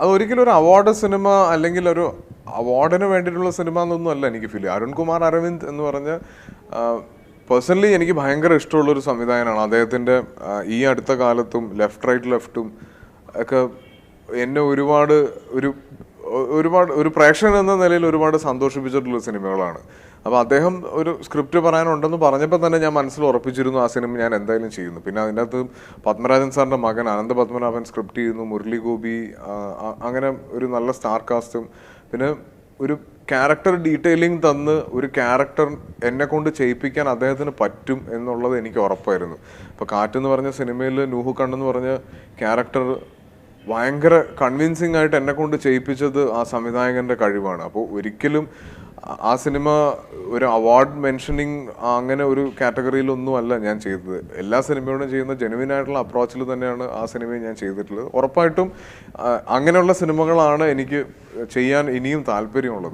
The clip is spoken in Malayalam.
അത് ഒരിക്കലും ഒരു അവാർഡ് സിനിമ അല്ലെങ്കിൽ ഒരു അവാർഡിന് വേണ്ടിയിട്ടുള്ള സിനിമ എന്നൊന്നും അല്ല എനിക്ക് ഫീൽ അരുൺകുമാർ അരവിന്ദ് എന്ന് പറഞ്ഞ പേഴ്സണലി എനിക്ക് ഭയങ്കര ഇഷ്ടമുള്ളൊരു സംവിധായകനാണ്. അദ്ദേഹത്തിന്റെ ഈ അടുത്ത കാലത്തും ലെഫ്റ്റ് റൈറ്റ് ലെഫ്റ്റും ഒക്കെ എന്നെ ഒരുപാട് ഒരു ഒരുപാട് ഒരു പ്രേക്ഷകൻ എന്ന നിലയിൽ ഒരുപാട് സന്തോഷിപ്പിച്ചിട്ടുള്ള സിനിമകളാണ്. അപ്പോൾ അദ്ദേഹം ഒരു സ്ക്രിപ്റ്റ് പറയാനുണ്ടെന്ന് പറഞ്ഞപ്പോൾ തന്നെ ഞാൻ മനസ്സിൽ ഉറപ്പിച്ചിരുന്നു ആ സിനിമ ഞാൻ എന്തായാലും ചെയ്യുന്നു. പിന്നെ അതിന്റെ അകത്ത് പത്മരാജൻ സാറിന്റെ മകൻ അനന്ത പത്മനാഭൻ സ്ക്രിപ്റ്റ് ചെയ്യുന്നു മുരളി ഗോപി അങ്ങനെ ഒരു നല്ല സ്റ്റാർ കാസ്റ്റും. പിന്നെ ഒരു ക്യാരക്ടർ ഡീറ്റെയിലിംഗ് തന്ന് ഒരു ക്യാരക്ടർ എന്നെ കൊണ്ട് ചെയ്യിപ്പിക്കാൻ അദ്ദേഹത്തിന് പറ്റും എന്നുള്ളത് എനിക്ക് ഉറപ്പായിരുന്നു. ഇപ്പോൾ കാറ്റെന്ന് പറഞ്ഞ സിനിമയിൽ നൂഹു കണ്ണെന്ന് പറഞ്ഞ ക്യാരക്ടർ ഭയങ്കര കൺവിൻസിങ് ആയിട്ട് എന്നെ കൊണ്ട് ചെയ്യിപ്പിച്ചത് ആ സംവിധായകന്റെ കഴിവാണ്. അപ്പോൾ ഒരിക്കലും ആ- സിനിമ ഒരു അവാർഡ് മെൻഷനിങ് അങ്ങനെ ഒരു കാറ്റഗറിയിലൊന്നും അല്ല ഞാൻ ചെയ്തത്. എല്ലാ സിനിമയോടും ചെയ്യുന്ന ജെനുവിൻ ആയിട്ടുള്ള അപ്രോച്ചിൽ തന്നെയാണ് ആ സിനിമയും ഞാൻ ചെയ്തിട്ടുള്ളത്. ഉറപ്പായിട്ടും അങ്ങനെയുള്ള സിനിമകളാണ് എനിക്ക് ചെയ്യാൻ ഇനിയും താല്പര്യമുള്ളത്.